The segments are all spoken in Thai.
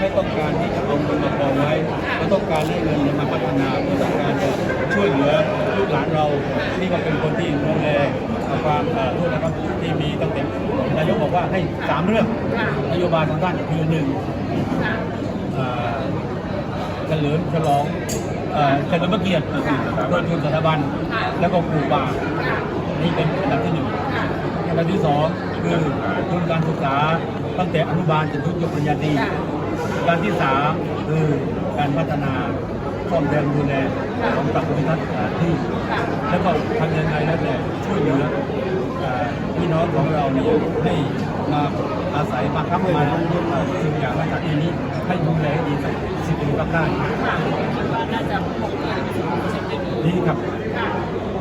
ไม่ต้องการที่จะเอาเงินมากองไว้ไม่ต้องการให้เงินมาพัฒนาไม่ต้องการจะช่วยเหลือลูกหลานเราที่มาเป็นคนที่ดูแลความเอ่อโทษนะครับที่มีตั้งแต่นายกบอกว่าให้สามเรื่องนโยบายของท่านคือหนึ่งเฉลิมฉลองเอ่อเฉลิมพระเกียรติโดยทุนสถาบัน แล้วก็ปลูกป่านี่เป็นอันดับที่หนึ่งอันดับที่สองคือทุนการศึกษาตั้งแต่อนุบาลจนถึงจบปริญญาตรี การที่สามคือการพัฒนาซ่อมแซมดูแลของตับภูมิทัศน์สถานที่ แล้วก็ทำยังไงแล้วแต่ช่วยเหลือเอ่อพี่น้องของเราเนี่ยให้มาอาศัยมาค้ำมาสิ่งอย่างมาจากที่นี้ให้ดูแลให้ดีสักสิบปีก็ได้ว่าน่าจะพบกันเช่นนี้นี่ครับค่ะ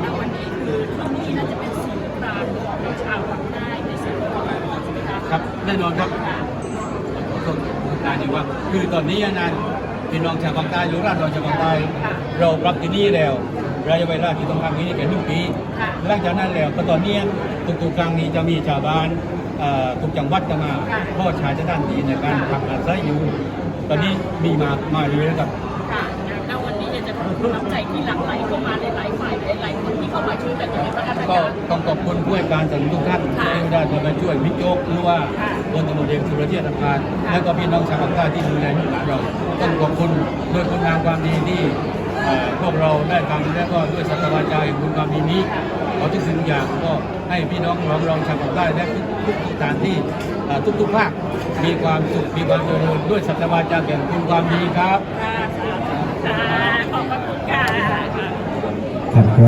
แล้ววันนี้คือที่นี่น่าจะเป็นศูนย์กลางของชาวฝั่งใต้ในส่วนของเราใช่ไหมคะครับแน่นอนครับต้อง การดีว่า คือตอนนี้นะพี่น้องชาวภาคใต้หรือราษฎรชาวภาคใต้เราปรับที่นี่แล้วระยะเวลาที่ต้องทำที่นี่แค่หนึ่งปีหลังจากนั้นแล้วก็ตอนนี้ทุกๆครั้งนี้จะมีชาวบ้านเอ่อทุกจังหวัดจะมาพ่อชายจะด้านดีในการทำอาศัยอยู่ ตอนนี้มีมามาเรื่อยๆครับค่ะแล้ววันนี้เนี่ยจะมีกำลังใจที่หลั่งไหลเข้ามาในหลายฝ่ายหลายๆคนที่เข้ามาช่วยกันในพัฒนา ก็การต้องขอบคุณผู้ให้การสนับสนุนทุกท่านค่ะที่ได้มาช่วยมิโจกหรือว่าค่ะพลตำรวจเอกสุรเชษฐ์หักพานค่ะและก็พี่น้องชาวภาคใต้ที่ดูแลลูกหลานเราต้องขอบคุณด้วยคุณงามความดีที่เอ่อพวกเราได้ทำและก็ด้วยสัตวาจาแห่งคุณความดีนี้ขอทุกสิ่งทุกอย่างก็ให้พี่น้องของเราชาวภาคใต้และทุกทุกสถานที่เอ่อทุกๆภาคมีความสุขมีความเจริญด้วยสัตวาจาแห่งคุณความดีครับค่ะค่ะขอบพระคุณค่ะครับ